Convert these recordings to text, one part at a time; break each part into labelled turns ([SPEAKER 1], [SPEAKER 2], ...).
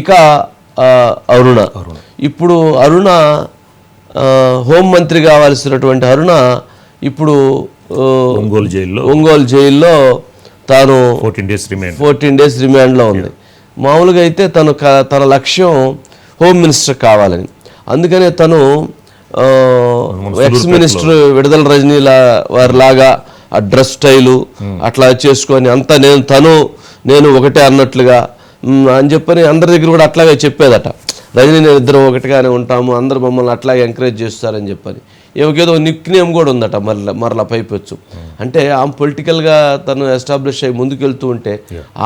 [SPEAKER 1] ఇక అరుణ. ఇప్పుడు అరుణ హోంమంత్రి కావాల్సినటువంటి అరుణ ఇప్పుడు
[SPEAKER 2] ఒంగోలు జైల్లో.
[SPEAKER 1] ఒంగోలు జైల్లో తాను
[SPEAKER 2] fourteen days remand.
[SPEAKER 1] Fourteen days రిమాండ్లో ఉంది. మామూలుగా అయితే తను తన లక్ష్యం హోమ్ మినిస్టర్ కావాలని. అందుకనే తను ఎక్స్ మినిస్టర్ విడుదల రజనీ వారి లాగా ఆ డ్రెస్ స్టైలు అట్లా చేసుకొని అంతా నేను తను నేను ఒకటే అన్నట్లుగా అని చెప్పని అందరి దగ్గర కూడా అట్లాగే చెప్పేదట. రజనీ నేను ఇద్దరం ఒకటిగానే ఉంటాము అందరు మమ్మల్ని అట్లాగే ఎంకరేజ్ చేస్తారని చెప్పని. ఏదో నిక్ నేమ్ కూడా ఉందట మరలా మరలా పైపెచ్చు. అంటే ఆమె పొలిటికల్గా తను ఎస్టాబ్లిష్ అయ్యి ముందుకెళ్తూ ఉంటే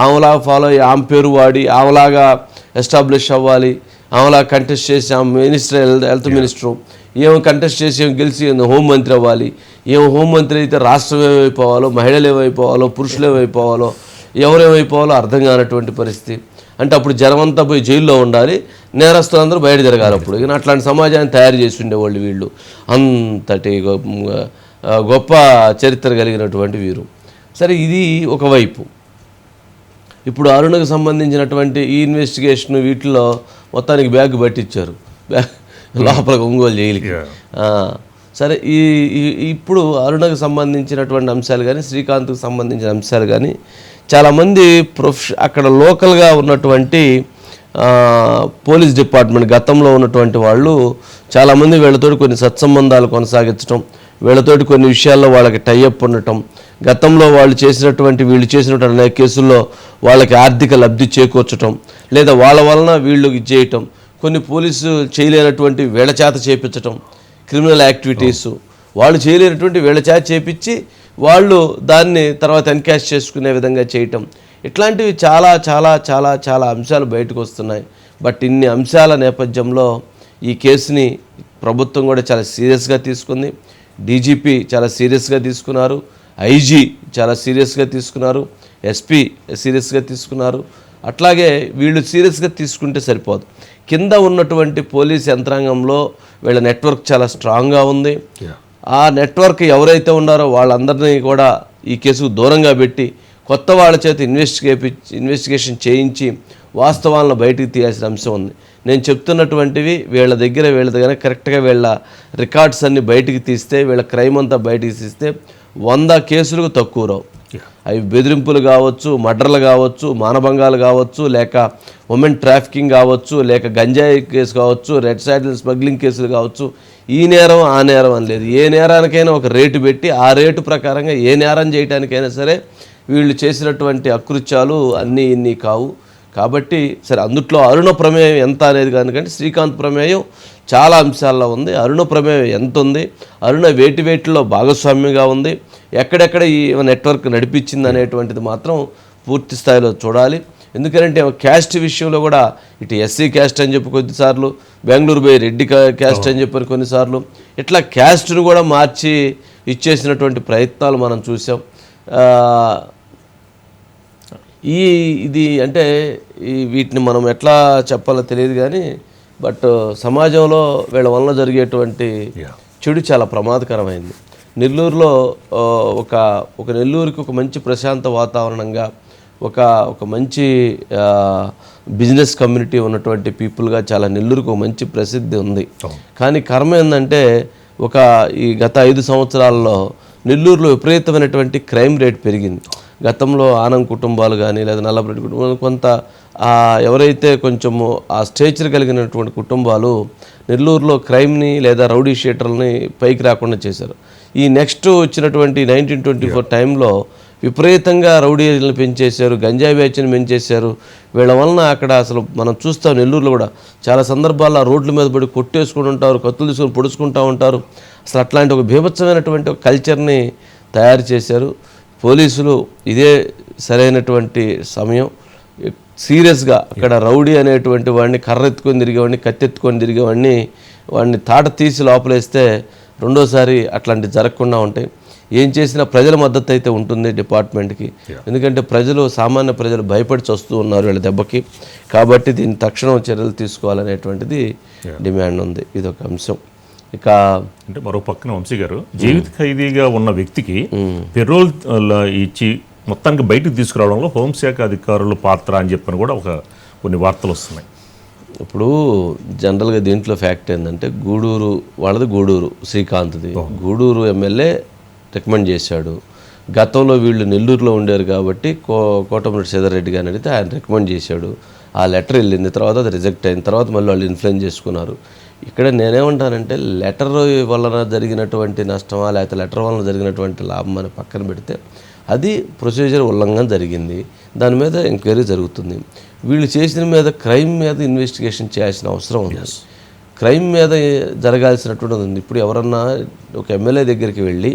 [SPEAKER 1] ఆమెలాగా ఫాలో అయ్యి ఆమె పేరు వాడి ఆమెలాగా ఎస్టాబ్లిష్ అవ్వాలి ఆమెలాగా కంటెస్ట్ చేసి ఆమె మినిస్టర్ హెల్త్ మినిస్టరు ఏమో కంటెస్ట్ చేసి ఏమో గెలిచి హోంమంత్రి అవ్వాలి. ఏమో హోంమంత్రి అయితే రాష్ట్రం ఏమైపోవాలో మహిళలు ఏమైపోవాలో పురుషులు ఏమైపోవాలో ఎవరేమైపోవాలో అర్థం కానటువంటి పరిస్థితి. అంటే అప్పుడు జనమంతా పోయి జైల్లో ఉండాలి నేరస్తులందరూ బయట జరగాలి అప్పుడు ఇక అట్లాంటి సమాజాన్ని తయారు చేసి ఉండేవాళ్ళు వీళ్ళు. అంతటి గొప్ప చరిత్ర కలిగినటువంటి వీరు. సరే ఇది ఒకవైపు ఇప్పుడు అరుణకు సంబంధించినటువంటి ఈ ఇన్వెస్టిగేషన్ వీటిలో మొత్తానికి బ్యాగ్ పట్టించారు. బ్యాగ్ లోపల ఒంగోలు జైలుకి. సరే ఈ- ఇప్పుడు అరుణకు సంబంధించినటువంటి అంశాలు కానీ శ్రీకాంత్కు సంబంధించిన అంశాలు కానీ చాలామంది ప్రొఫెష అక్కడ లోకల్గా ఉన్నటువంటి పోలీస్ డిపార్ట్మెంట్ గతంలో ఉన్నటువంటి వాళ్ళు చాలామంది వీళ్ళతోటి కొన్ని సత్సంబంధాలు కొనసాగించడం వీళ్ళతోటి కొన్ని విషయాల్లో వాళ్ళకి టైఅప్ ఉండటం గతంలో వాళ్ళు చేసినటువంటి వీళ్ళు చేసినటువంటి అనేక కేసుల్లో వాళ్ళకి ఆర్థిక లబ్ధి చేకూర్చటం లేదా వాళ్ళ వలన వీళ్ళు ఇది చేయటం కొన్ని పోలీసు చేయలేనటువంటి వీళ్ళ చేత చేపించటం క్రిమినల్ యాక్టివిటీస్ వాళ్ళు చేయలేనటువంటి వీళ్ళ చేత చేపించి వాళ్ళు దాన్ని తర్వాత ఎన్కాష్ చేసుకునే విధంగా చేయటం. ఇట్లాంటివి చాలా చాలా చాలా చాలా అంశాలు బయటకు వస్తున్నాయి. బట్ ఇన్ని అంశాల నేపథ్యంలో ఈ కేసుని ప్రభుత్వం కూడా చాలా సీరియస్గా తీసుకుంది. డీజీపీ చాలా సీరియస్గా తీసుకున్నారు. ఐజీ చాలా సీరియస్గా తీసుకున్నారు. ఎస్పీ సీరియస్గా తీసుకున్నారు. అట్లాగే వీళ్ళు సీరియస్గా తీసుకుంటే సరిపోదు. కింద ఉన్నటువంటి పోలీస్ యంత్రాంగంలో వీళ్ళ నెట్వర్క్ చాలా స్ట్రాంగ్గా ఉంది. ఆ నెట్వర్క్ ఎవరైతే ఉన్నారో వాళ్ళందరినీ కూడా ఈ కేసుకు దూరంగా పెట్టి కొత్త వాళ్ళ చేత ఇన్వెస్టిగే ఇన్వెస్టిగేషన్ చేయించి వాస్తవాలను బయటికి తీయాల్సిన అంశం ఉంది. నేను చెప్తున్నటువంటివి వీళ్ళ దగ్గర వీళ్ళ దగ్గర కరెక్ట్గా వీళ్ళ రికార్డ్స్ అన్ని బయటికి తీస్తే వీళ్ళ క్రైమ్ అంతా బయటికి తీస్తే వంద కేసులకు తక్కువ రావు. అవి బెదిరింపులు కావచ్చు మర్డర్లు కావచ్చు మానభంగాలు కావచ్చు లేక ఉమెన్ ట్రాఫికింగ్ కావచ్చు లేక గంజాయి కేసు కావచ్చు రెడ్ సైడ్ స్మగ్లింగ్ కేసులు కావచ్చు ఈ నేరం ఆ నేరం అని లేదు. ఏ నేరానికైనా ఒక రేటు పెట్టి ఆ రేటు ప్రకారంగా ఏ నేరం చేయడానికైనా సరే వీళ్ళు చేసినటువంటి అకృత్యాలు అన్నీ ఇన్ని కావు. కాబట్టి సరే అందుట్లో అరుణ ప్రమేయం ఎంత అనేది కనుకంటే శ్రీకాంత్ ప్రమేయం చాలా అంశాల్లో ఉంది. అరుణ ప్రమేయం ఎంత ఉంది? అరుణ వేటి వేటిలో భాగస్వామ్యంగా ఉంది. ఎక్కడెక్కడ ఈ నెట్వర్క్ నడిపించింది అనేటువంటిది మాత్రం పూర్తి స్థాయిలో చూడాలి. ఎందుకంటే క్యాస్ట్ విషయంలో కూడా ఇటు ఎస్సీ క్యాస్ట్ అని చెప్పి కొద్దిసార్లు బెంగళూరు పోయి రెడ్డి క్యాస్ట్ అని చెప్పని కొన్నిసార్లు ఇట్లా క్యాస్ట్ను కూడా మార్చి ఇచ్చేసినటువంటి ప్రయత్నాలు మనం చూసాం ఈ ఇది అంటే ఈ వీటిని మనం ఎట్లా చెప్పాలో తెలియదు కానీ బట్ సమాజంలో వీళ్ళ వలన జరిగేటువంటి. చెడు చాలా ప్రమాదకరమైంది నెల్లూరులో ఒక ఒక నెల్లూరుకి ఒక మంచి ప్రశాంత వాతావరణంగా ఒక ఒక మంచి బిజినెస్ కమ్యూనిటీ ఉన్నటువంటి పీపుల్గా చాలా నెల్లూరుకు మంచి ప్రసిద్ధి ఉంది. కానీ కర్మ ఏంటంటే ఒక ఈ గత ఐదు సంవత్సరాల్లో నెల్లూరులో విపరీతమైనటువంటి క్రైమ్ రేట్ పెరిగింది. గతంలో ఆనం కుటుంబాలు కానీ లేదా నల్లబరెడ్డి కుటుంబాలు కొంత ఎవరైతే కొంచెము ఆ స్టేచర్ కలిగినటువంటి కుటుంబాలు నెల్లూరులో క్రైమ్ని లేదా రౌడీ షీటర్లని పైకి రాకుండా చేశారు. ఈ నెక్స్ట్ వచ్చినటువంటి నైన్టీన్ ట్వంటీ ఫోర్ టైంలో విపరీతంగా రౌడీలను పెంచేశారు గంజాయి బ్యాచ్ని పెంచేశారు. వీళ్ళ వలన అక్కడ అసలు మనం చూస్తాం నెల్లూరులో కూడా చాలా సందర్భాల్లో రోడ్ల మీద పడి కొట్టేసుకుని ఉంటారు కత్తులు తీసుకొని పొడుచుకుంటూ ఉంటారు. అసలు అట్లాంటి ఒక భీభత్సమైనటువంటి ఒక కల్చర్ని తయారు చేశారు. పోలీసులు ఇదే సరైనటువంటి సమయం. సీరియస్గా అక్కడ రౌడీ అనేటువంటి వాడిని కర్రెత్తుకొని తిరిగేవాడిని కత్తెత్తుకొని తిరిగేవాడిని వాడిని తాట తీసి లోపలేస్తే రెండోసారి అట్లాంటివి జరగకుండా ఉంటాయి. ఏం చేసినా ప్రజల మద్దతు అయితే ఉంటుంది డిపార్ట్మెంట్కి. ఎందుకంటే ప్రజలు సామాన్య ప్రజలు భయపడి చస్తూ ఉన్నారు వీళ్ళ దెబ్బకి. కాబట్టి దీన్ని తక్షణం చర్యలు తీసుకోవాలనేటువంటిది డిమాండ్ ఉంది. ఇది ఒక అంశం. ఇక
[SPEAKER 2] అంటే మరో పక్కన వంశీ గారు జీవిత ఖైదీగా ఉన్న వ్యక్తికి పెరోల్ ఆ, ఇచ్చి మొత్తానికి బయటకు తీసుకురావడంలో హోంశాఖ అధికారుల పాత్ర అని చెప్పని కూడా ఒక కొన్ని వార్తలు వస్తున్నాయి.
[SPEAKER 1] ఇప్పుడు జనరల్గా దీంట్లో ఫ్యాక్ట్ ఏంటంటే గూడూరు వాళ్ళది గూడూరు శ్రీకాంత్ది. గూడూరు ఎమ్మెల్యే రికమెండ్ చేశాడు. గతంలో వీళ్ళు నెల్లూరులో ఉండేరు కాబట్టి కో కోటమిరెడ్డి సీతారెడ్డి గారిని అడిగితే ఆయన రికమెండ్ చేశాడు. ఆ లెటర్ వెళ్ళింది తర్వాత అది రిజెక్ట్ అయిన తర్వాత మళ్ళీ వాళ్ళు ఇన్ఫ్లుయెన్స్ చేసుకున్నారు. ఇక్కడ నేనేమంటానంటే లెటర్ వలన జరిగినటువంటి నష్టమా లేకపోతే లెటర్ వలన జరిగినటువంటి లాభం అని పక్కన పెడితే అది ప్రొసీజర్ ఉల్లంఘన జరిగింది. దాని మీద ఎంక్వైరీ జరుగుతుంది. వీళ్ళు చేసిన మీద క్రైమ్ మీద ఇన్వెస్టిగేషన్ చేయాల్సిన అవసరం ఉంది. క్రైమ్ మీద జరగాల్సినటువంటి ఉంది. ఇప్పుడు ఎవరన్నా ఒక ఎమ్మెల్యే దగ్గరికి వెళ్ళి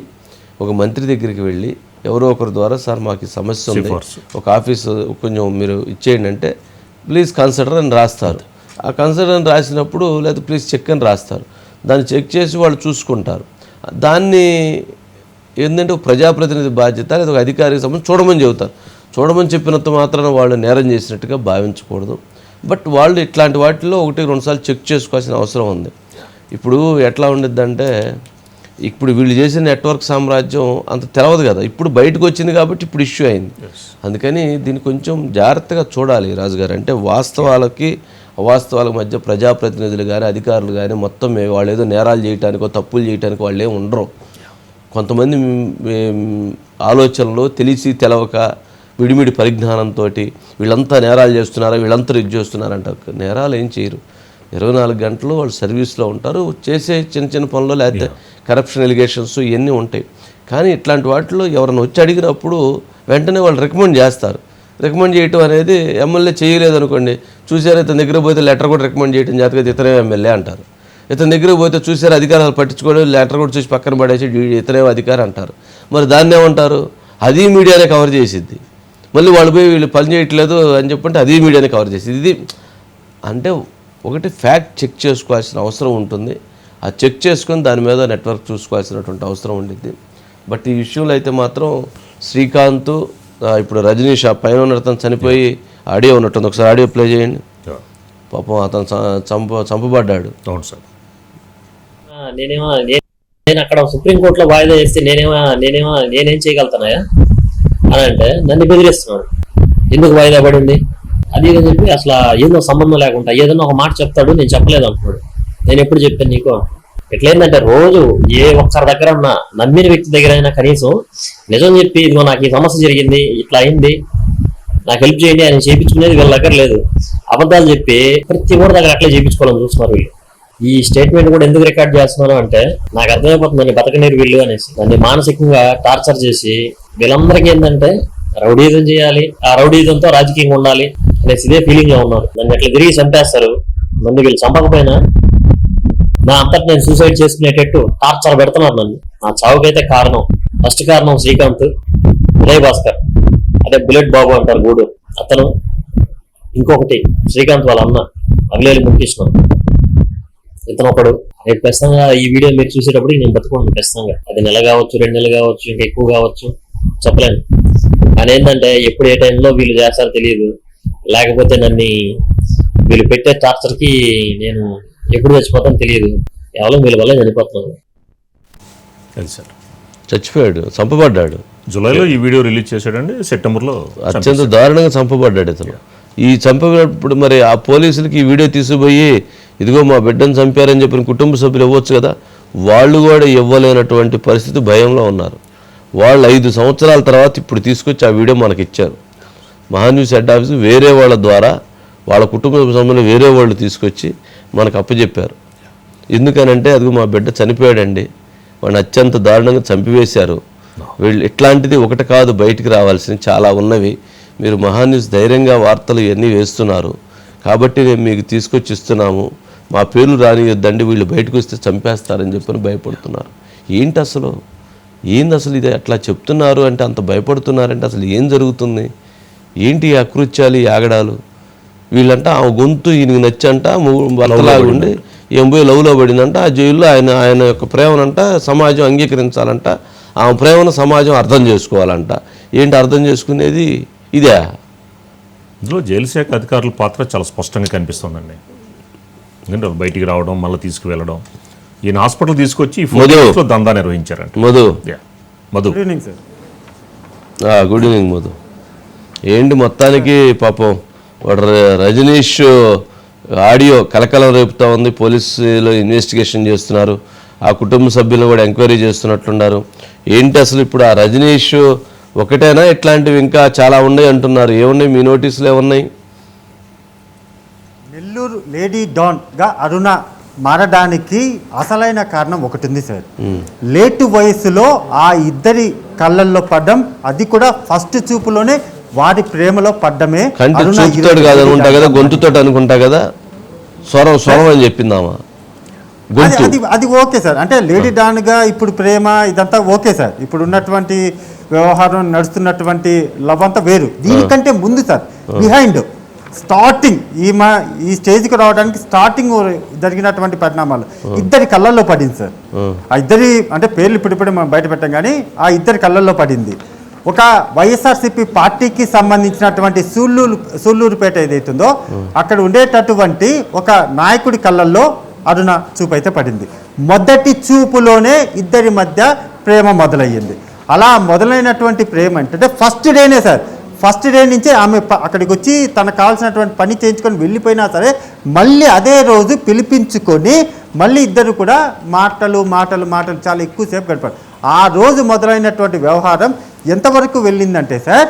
[SPEAKER 1] ఒక మంత్రి దగ్గరికి వెళ్ళి ఎవరో ఒకరి ద్వారా సార్ మాకు సమస్య ఉంది. ఒక ఆఫీసు కొంచెం మీరు ఇచ్చేయండి అంటే ప్లీజ్ కన్సిడర్ అని రాస్తారు. ఆ కన్సిడర్ అని రాసినప్పుడు లేదా ప్లీజ్ చెక్ అని రాస్తారు. దాన్ని చెక్ చేసి వాళ్ళు చూసుకుంటారు. దాన్ని ఏంటంటే ఒక ప్రజాప్రతినిధి బాధ్యత లేదా ఒక అధికారికి సంబంధించి చూడమని చెబుతారు. చూడమని చెప్పినంత మాత్రాన వాళ్ళు నేరం చేసినట్టుగా భావించకూడదు. బట్ వాళ్ళు ఇట్లాంటి వాటిల్లో ఒకటి రెండుసార్లు చెక్ చేసుకోవాల్సిన అవసరం ఉంది. ఇప్పుడు ఎట్లా ఉండిద్దంటే ఇప్పుడు వీళ్ళు చేసిన నెట్వర్క్ సామ్రాజ్యం అంత తెలవదు కదా. ఇప్పుడు బయటకు వచ్చింది కాబట్టి ఇప్పుడు ఇష్యూ అయింది. అందుకని దీన్ని కొంచెం జాగ్రత్తగా చూడాలి రాజుగారు. అంటే వాస్తవాలకి అవాస్తవాల మధ్య ప్రజాప్రతినిధులు కానీ అధికారులు కానీ మొత్తం వాళ్ళు ఏదో నేరాలు చేయటానికో తప్పులు చేయటానికో వాళ్ళు ఏమి ఉండరు. కొంతమంది ఆలోచనలు తెలిసి తెలవక విడిమిడి పరిజ్ఞానంతో వీళ్ళంతా నేరాలు చేస్తున్నారా వీళ్ళంతా ఇది చేస్తున్నారంటారు నేరాలు ఏం చేయరు. ఇరవై నాలుగు గంటలు వాళ్ళు సర్వీస్లో ఉంటారు చేసే చిన్న చిన్న పనులు లేకపోతే కరప్షన్ ఎలిగేషన్స్ ఇవన్నీ ఉంటాయి. కానీ ఇట్లాంటి వాటిలో ఎవరైనా వచ్చి అడిగినప్పుడు వెంటనే వాళ్ళు రికమెండ్ చేస్తారు. రికమెండ్ చేయటం అనేది ఎమ్మెల్యే చేయలేదు అనుకోండి చూసారా ఇతని దగ్గర పోతే లెటర్ కూడా రికమెండ్ చేయడం జాతకం ఇతనే ఎమ్మెల్యే అంటారు. ఇతని దగ్గర పోతే చూసారు అధికారాలు పట్టించుకోవడం లెటర్ కూడా చూసి పక్కన పడేసి ఇతరే ఇతనే అంటారు. మరి దాన్ని ఏమంటారు? అది మీడియానే కవర్ చేసిద్ది. మళ్ళీ వాళ్ళు పోయి వీళ్ళు పని చేయట్లేదు అని చెప్పంటే అది మీడియానే కవర్ చేసింది ఇది అంటే ఒకటి ఫ్యాక్ట్ చెక్ చేసుకోవాల్సిన అవసరం ఉంటుంది. ఆ చెక్ చేసుకొని దాని మీద నెట్వర్క్ చూసుకోవాల్సినటువంటి అవసరం ఉండిద్ది. బట్ ఈ విషయంలో అయితే మాత్రం శ్రీకాంత్ ఇప్పుడు రజనీష్ ఆ పైన ఉన్న అతను చనిపోయి ఆడియో ఉన్నట్టుంది. ఒకసారి ఆడియో ప్లే చేయండి. పాపం అతను చంప చంపబడ్డాడు.
[SPEAKER 2] అవును సార్.
[SPEAKER 3] ఆ, నేనేమో నేను అక్కడ సుప్రీంకోర్టులో వాయిదా చేస్తే నేనేమో నేనేమో నేనేం చేయగలుగుతానయా అని అంటే నన్ను బెదిరిస్తున్నాడు. ఎందుకు వాయిదా పడింది? అది అని చెప్పి అసలు ఏదో సంబంధం లేకుండా ఏదైనా ఒక మాట చెప్తాడు నేను చెప్పలేదు అంటున్నాడు. నేను ఎప్పుడు చెప్పాను నీకు? ఎట్లయిందంటే రోజు ఏ ఒక్కరి దగ్గర ఉన్న నమ్మిన వ్యక్తి దగ్గర అయినా కనీసం నిజం చెప్పి ఇదిగో నాకు ఈ సమస్య జరిగింది ఇట్లా అయింది నాకు హెల్ప్ చేయండి అని చేయించుకునేది వీళ్ళ దగ్గర లేదు. అబద్ధాలు చెప్పి ప్రతి ఒక్కరి దగ్గర అట్లే చేయించుకోవాలని చూస్తున్నారు వీళ్ళు. ఈ స్టేట్మెంట్ కూడా ఎందుకు రికార్డ్ చేస్తున్నాను అంటే నాకు అర్థమైపోతుంది బతకనేరు వీళ్ళు అనేసి. దాన్ని మానసికంగా టార్చర్ చేసి వీళ్ళందరికీ ఏంటంటే రౌడీజం చేయాలి ఆ రౌడీజంతో రాజకీయంగా ఉండాలి అనేసి ఇదే ఫీలింగ్లో ఉన్నారు. నన్ను అట్లా తిరిగి చంపేస్తారు నన్ను వీళ్ళు చంపకపోయినా నా అంతటి నేను సూసైడ్ చేసుకునేటట్టు టార్చర్ పెడుతున్నారు నన్ను. నా చావుకైతే కారణం ఫస్ట్ కారణం శ్రీకాంత్ ఉదయ్ భాస్కర్. అదే బుల్లెట్ బాబు అంటారు గూడు. అతను ఇంకొకటి శ్రీకాంత్ వాళ్ళ అన్న అవిలేలి ముఖకృష్ణ ఇతను ఒకడు. రేపు ఖచ్చితంగా ఈ వీడియో మీరు చూసేటప్పుడు నేను బతుకుంటాను ఖచ్చితంగా. అది నెల కావచ్చు రెండు నెలలు కావచ్చు ఇంకా ఎక్కువ కావచ్చు చెప్పలేను. కానీ ఏంటంటే ఎప్పుడు ఏ టైంలో వీళ్ళు చేస్తారో తెలియదు. లేకపోతే నన్ను వీళ్ళు పెట్టే టార్చర్కి నేను ఎప్పుడు చచ్చిపోతాను తెలియదు. కేవలం వీళ్ళ వల్ల
[SPEAKER 2] అది సార్.
[SPEAKER 1] చచ్చిపోయాడు చంపబడ్డాడు.
[SPEAKER 2] జూలైలో ఈ వీడియో రిలీజ్ చేశాడండి సెప్టెంబర్లో
[SPEAKER 1] అత్యంత దారుణంగా చంపబడ్డాడు ఇతను ఈ చంపబడినప్పుడు మరి ఆ పోలీసులకి ఈ వీడియో తీసుకుపోయి ఇదిగో మా బిడ్డను చంపారని చెప్పిన కుటుంబ సభ్యులు ఇవ్వచ్చు కదా? వాళ్ళు కూడా ఇవ్వలేనటువంటి పరిస్థితి భయంలో ఉన్నారు. వాళ్ళు ఐదు సంవత్సరాల తర్వాత ఇప్పుడు తీసుకొచ్చి ఆ వీడియో మనకి ఇచ్చారు. మహాన్యూస్ హెడ్ ఆఫీస్ వేరే వాళ్ళ ద్వారా వాళ్ళ కుటుంబ సభ్యులు వేరే వాళ్ళు తీసుకొచ్చి మనకు అప్పచెప్పారు ఎందుకనంటే అదిగో మా బిడ్డ చనిపోయాడండి. వాడిని అత్యంత దారుణంగా చంపివేశారు. వీళ్ళు ఇట్లాంటిది ఒకటి కాదు బయటికి రావాల్సింది చాలా ఉన్నవి. మీరు మహాన్యూస్ ధైర్యంగా వార్తలు ఇవన్నీ వేస్తున్నారు. కాబట్టి నేను మీకు తీసుకొచ్చి ఇస్తున్నాము. మా పేర్లు రానియొద్దండి వీళ్ళు బయటకు వస్తే చంపేస్తారని చెప్పని భయపడుతున్నారు. ఏంటి అసలు? ఏంది అసలు ఇది? అట్లా చెప్తున్నారు అంటే అంత భయపడుతున్నారంటే అసలు ఏం జరుగుతుంది? ఏంటి ఈ అకృత్యాలు ఈ ఆగడాలు? వీళ్ళంట ఆ గొంతు ఈయనకి నచ్చంట భర్తలాగుండి ఏం పోయి లవ్లో పడిందంట. ఆ జైల్లో ఆయన ఆయన యొక్క ప్రేమనంట సమాజం అంగీకరించాలంట. ఆ ప్రేమను సమాజం అర్థం చేసుకోవాలంట. ఏంటి అర్థం చేసుకునేది? ఇదే.
[SPEAKER 2] ఇందులో జైలు శాఖ అధికారుల పాత్ర చాలా స్పష్టంగా కనిపిస్తుందండి. ఎందుకంటే బయటికి రావడం మళ్ళీ తీసుకువెళ్ళడం. ఈయన హాస్పిటల్ తీసుకొచ్చి దందా నిర్వహించారంట.
[SPEAKER 1] Madhu.
[SPEAKER 2] Yeah. Madhu.
[SPEAKER 4] Good evening sir.
[SPEAKER 1] ఆ, గుడ్ ఈవినింగ్ మధు. ఏంటి మొత్తానికి పాపం? వాడు రజనీష్ ఆడియో కలకలం రేపుతా ఉంది. పోలీసులు ఇన్వెస్టిగేషన్ చేస్తున్నారు. ఆ కుటుంబ సభ్యులు కూడా ఎంక్వైరీ చేస్తున్నట్లున్నారు. ఏంటి అసలు ఇప్పుడు ఆ రజనీష్ ఒకటేనా? ఇట్లాంటివి ఇంకా చాలా ఉన్నాయి అంటున్నారు. ఏమున్నాయి? మీ నోటీసులు ఏమున్నాయి?
[SPEAKER 4] నెల్లూరు లేడీ డాన్గా అరుణ మారడానికి అసలైన కారణం ఒకటి ఉంది సార్ లేటు వయసులో ఆ ఇద్దరి కళ్ళల్లో పడ్డం అది కూడా ఫస్ట్ చూపులోనే వారి ప్రేమలో పడ్డమే
[SPEAKER 1] కంటి చూపుతోడు కాదు అనుకుంటా కదా
[SPEAKER 4] లేడీ
[SPEAKER 1] గొంతుతోటి అనుకుంటా కదా స్వరం స్వరం అని చెప్పిందామా?
[SPEAKER 4] అది
[SPEAKER 1] గొంతు.
[SPEAKER 4] అది అది ఓకే సార్. అంటే లేడీ డాన్గా ఇప్పుడు ప్రేమ ఇదంతా ఓకే సార్. ఇప్పుడు ఉన్నటువంటి వ్యవహారం నడుస్తున్నటువంటి లవ్ అంతా వేరు. దీనికంటే ముందు సార్ బిహైండ్ స్టార్టింగ్ ఈ మా ఈ స్టేజ్కి రావడానికి స్టార్టింగ్ జరిగినటువంటి పరిణామాలు. ఇద్దరి కళ్ళల్లో పడింది సార్. ఆ. ఇద్దరి అంటే పేర్లు ఇప్పుడిప్పుడే మనం బయట పెట్టాం కానీ ఆ ఇద్దరి కళ్ళల్లో పడింది. ఒక వైఎస్ఆర్సీపీ పార్టీకి సంబంధించినటువంటి సూళ్ళూరు సూళ్ళూరుపేట ఏదైతుందో అక్కడ ఉండేటటువంటి ఒక నాయకుడి కళ్ళల్లో అరుణ చూపు అయితే పడింది. మొదటి చూపులోనే ఇద్దరి మధ్య ప్రేమ మొదలయ్యింది. అలా మొదలైనటువంటి ప్రేమ అంటే ఫస్ట్ డేనే సార్. ఫస్ట్ డే నుంచే ఆమె ప- అక్కడికి వచ్చి తనకు కావాల్సినటువంటి పని చేయించుకొని వెళ్ళిపోయినా సరే మళ్ళీ అదే రోజు పిలిపించుకొని మళ్ళీ ఇద్దరు కూడా మాటలు మాటలు మాటలు చాలా ఎక్కువసేపు గడిపారు. ఆ రోజు మొదలైనటువంటి వ్యవహారం ఎంతవరకు వెళ్ళిందంటే సార్?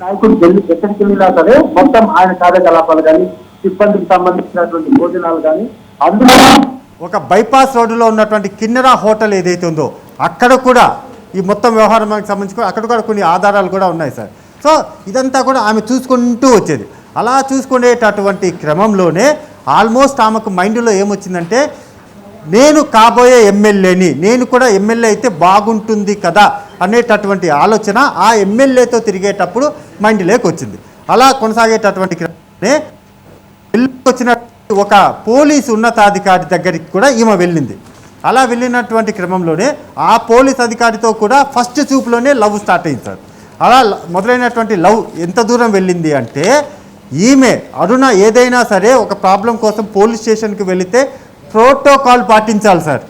[SPEAKER 5] నాయకుడు వెళ్ళి ఎక్కడికి వెళ్ళినా సరే మొత్తం ఆయన కార్యకలాపాలు కానీ సిబ్బందికి సంబంధించినటువంటి భోజనాలు కానీ అందులో
[SPEAKER 4] ఒక బైపాస్ రోడ్డులో ఉన్నటువంటి కిన్నెరా హోటల్ ఏదైతే ఉందో అక్కడ కూడా ఈ మొత్తం వ్యవహారానికి సంబంధించి అక్కడ కూడా కొన్ని ఆధారాలు కూడా ఉన్నాయి సార్. సో ఇదంతా కూడా ఆమె చూసుకుంటూ వచ్చేది. అలా చూసుకునేటటువంటి క్రమంలోనే ఆల్మోస్ట్ ఆమెకు మైండ్లో ఏమొచ్చిందంటే నేను కాబోయే ఎమ్మెల్యేని నేను కూడా ఎమ్మెల్యే అయితే బాగుంటుంది కదా అనేటటువంటి ఆలోచన ఆ ఎమ్మెల్యేతో తిరిగేటప్పుడు మైండ్లోకి వచ్చింది. అలా కొనసాగేటటువంటి వచ్చిన ఒక పోలీసు ఉన్నతాధికారి దగ్గరికి కూడా ఈమె వెళ్ళింది. అలా వెళ్ళినటువంటి క్రమంలోనే ఆ పోలీస్ అధికారితో కూడా ఫస్ట్ చూపులోనే లవ్ స్టార్ట్ అయింది సార్. అలా మొదలైనటువంటి లవ్ ఎంత దూరం వెళ్ళింది అంటే ఈమె అరుణ ఏదైనా సరే ఒక ప్రాబ్లం కోసం పోలీస్ స్టేషన్కి వెళితే ప్రోటోకాల్ పాటించాలి సార్.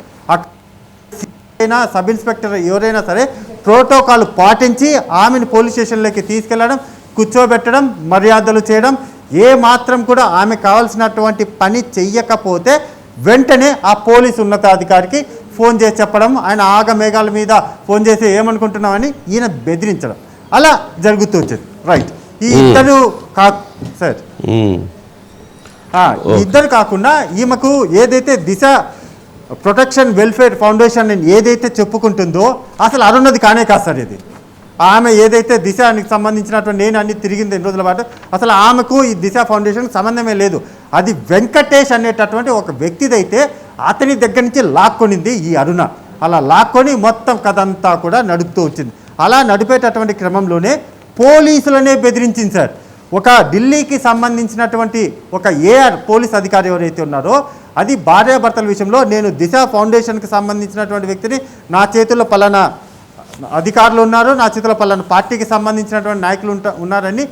[SPEAKER 4] అయినా సబ్ ఇన్స్పెక్టర్ ఎవరైనా సరే ప్రోటోకాల్ పాటించి ఆమెను పోలీస్ స్టేషన్లోకి తీసుకెళ్ళడం కూర్చోబెట్టడం మర్యాదలు చేయడం ఏ మాత్రం కూడా ఆమె కావాల్సినటువంటి పని చెయ్యకపోతే వెంటనే ఆ పోలీస్ ఉన్నతాధికారికి ఫోన్ చేసి చెప్పడం ఆయన ఆగమేఘాల మీద ఫోన్ చేసి ఏమనుకుంటున్నామని ఈయన బెదిరించడం. అలా జరుగుతూ వచ్చేది. రైట్. ఈ ఇద్దరు కా సార్. ఇద్దరు కాకుండా ఈమెకు ఏదైతే దిశ ప్రొటెక్షన్ వెల్ఫేర్ ఫౌండేషన్ అని ఏదైతే చెప్పుకుంటుందో అసలు అరుణది కానే కాదు సార్ ఇది. ఆమె ఏదైతే దిశానికి సంబంధించినటువంటి నేను అన్ని తిరిగింది ఎన్ని రోజుల పాటు అసలు ఆమెకు ఈ దిశ ఫౌండేషన్ సంబంధమే లేదు. అది వెంకటేష్ అనేటటువంటి ఒక వ్యక్తిదైతే అతని దగ్గర నుంచి లాక్కొనింది ఈ అరుణ. అలా లాక్కొని మొత్తం కథ అంతా కూడా నడుపుతూ వచ్చింది. అలా నడిపేటటువంటి క్రమంలోనే పోలీసులనే బెదిరించింది సార్. ఒక ఢిల్లీకి సంబంధించినటువంటి ఒక ఏఆర్ పోలీస్ అధికారి ఎవరైతే ఉన్నారో అది భార్యాభర్తల విషయంలో నేను దిశ ఫౌండేషన్కి సంబంధించినటువంటి వ్యక్తిని నా చేతుల్లో పలానా అధికారులు ఉన్నారు నా చేతుల పలానా పార్టీకి సంబంధించినటువంటి నాయకులు ఉంటా ఉన్నారని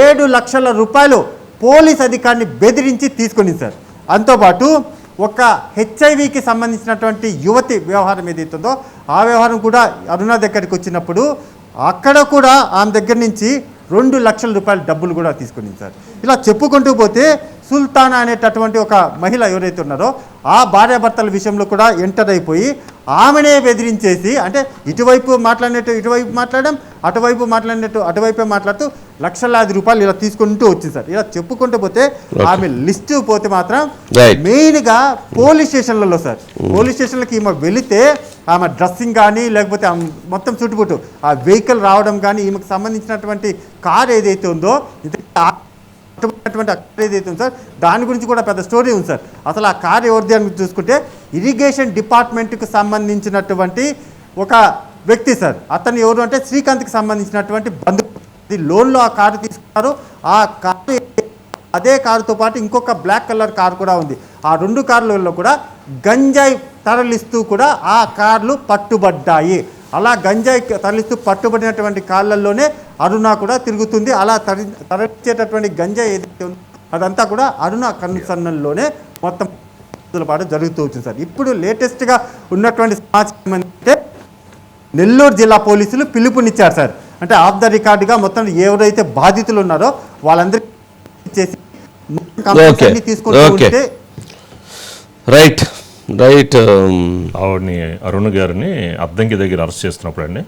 [SPEAKER 4] ఏడు లక్షల రూపాయలు పోలీస్ అధికారిని బెదిరించి తీసుకుని సార్. అంతోపాటు ఒక హెచ్ఐవికి సంబంధించినటువంటి యువతి వ్యవహారం ఏదైతుందో ఆ వ్యవహారం కూడా అరుణ దగ్గరికి వచ్చినప్పుడు అక్కడ కూడా ఆమె దగ్గర నుంచి రెండు లక్షల రూపాయల డబ్బులు కూడా తీసుకుని సార్. ఇలా చెప్పుకుంటూ పోతే సుల్తానా అనేటటువంటి ఒక మహిళ ఎవరైతే ఉన్నారో ఆ భార్యాభర్తల విషయంలో కూడా ఎంటర్ అయిపోయి ఆమెనే బెదిరించేసి అంటే ఇటువైపు మాట్లాడినట్టు ఇటువైపు మాట్లాడడం అటువైపు మాట్లాడినట్టు అటువైపే మాట్లాడుతూ లక్షలాది రూపాయలు ఇలా తీసుకుంటూ వచ్చింది సార్. ఇలా చెప్పుకుంటూ పోతే ఆమె లిస్ట్ పోతే మాత్రం. మెయిన్గా పోలీస్ స్టేషన్లలో సార్. పోలీస్ స్టేషన్లకి ఈమె వెళితే ఆమె డ్రెస్సింగ్ కానీ లేకపోతే మొత్తం చుట్టుపుట్టు ఆ వెహికల్ రావడం కానీ ఈమెకు సంబంధించినటువంటి కార్ ఏదైతే ఉందో అటువంటి కార్ ఏదైతే ఉంది సార్ దాని గురించి కూడా పెద్ద స్టోరీ ఉంది సార్. అసలు ఆ కార్ ఎవరిది అని చూసుకుంటే ఇరిగేషన్ డిపార్ట్మెంట్కి సంబంధించినటువంటి ఒక వ్యక్తి సార్. అతను ఎవరు అంటే శ్రీకాంత్కి సంబంధించినటువంటి బంధువు. లోన్లో ఆ కారు తీసుకున్నారు. ఆ కారు అదే కారుతో పాటు ఇంకొక బ్లాక్ కలర్ కారు కూడా ఉంది. ఆ రెండు కార్లలో కూడా గంజాయి తరలిస్తూ కూడా ఆ కార్లు పట్టుబడ్డాయి. అలా గంజాయి తరలిస్తూ పట్టుబడినటువంటి కార్లలోనే అరుణ కూడా తిరుగుతుంది. అలా తరి తరలించేటటువంటి గంజాయి ఏదైతే అదంతా కూడా అరుణ కన్సర్నల్లోనే మొత్తం పాటు జరుగుతూ వచ్చింది సార్. ఇప్పుడు లేటెస్ట్గా ఉన్నటువంటి సమాచారం అంటే నెల్లూరు జిల్లా పోలీసులు పిలుపునిచ్చారు సార్. అంటే ఆఫ్ ద రికార్డుగా మొత్తం ఎవరైతే బాధితులు ఉన్నారో వాళ్ళందరికీ చేసి తీసుకుంటూ. ఉంటే
[SPEAKER 1] రైట్. రైట్
[SPEAKER 2] ఆవిడని అరుణ్ గారిని అద్దంకి దగ్గర అరెస్ట్ చేస్తున్నప్పుడు అండి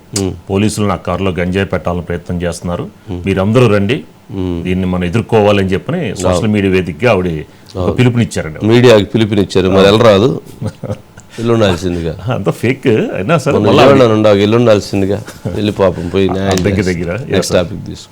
[SPEAKER 2] పోలీసులు నా కారులో గంజాయి పెట్టాలని ప్రయత్నం చేస్తున్నారు. మీరందరూ రండి. దీన్ని మనం ఎదుర్కోవాలని చెప్పని సోషల్ మీడియా వేదికగా ఆవిడ పిలుపునిచ్చారండి.
[SPEAKER 1] మీడియాకి పిలుపునిచ్చారు. మరి వెళ్ళరాదు. ఎల్లుండాల్సిందిగా.
[SPEAKER 2] అంత ఫేక్ అయినా సరే
[SPEAKER 1] ఎల్లుండాల్సిందిగా. వెళ్ళి పాపం పోయి
[SPEAKER 2] దగ్గర.
[SPEAKER 1] నెక్స్ట్ టాపిక్ తీసుకో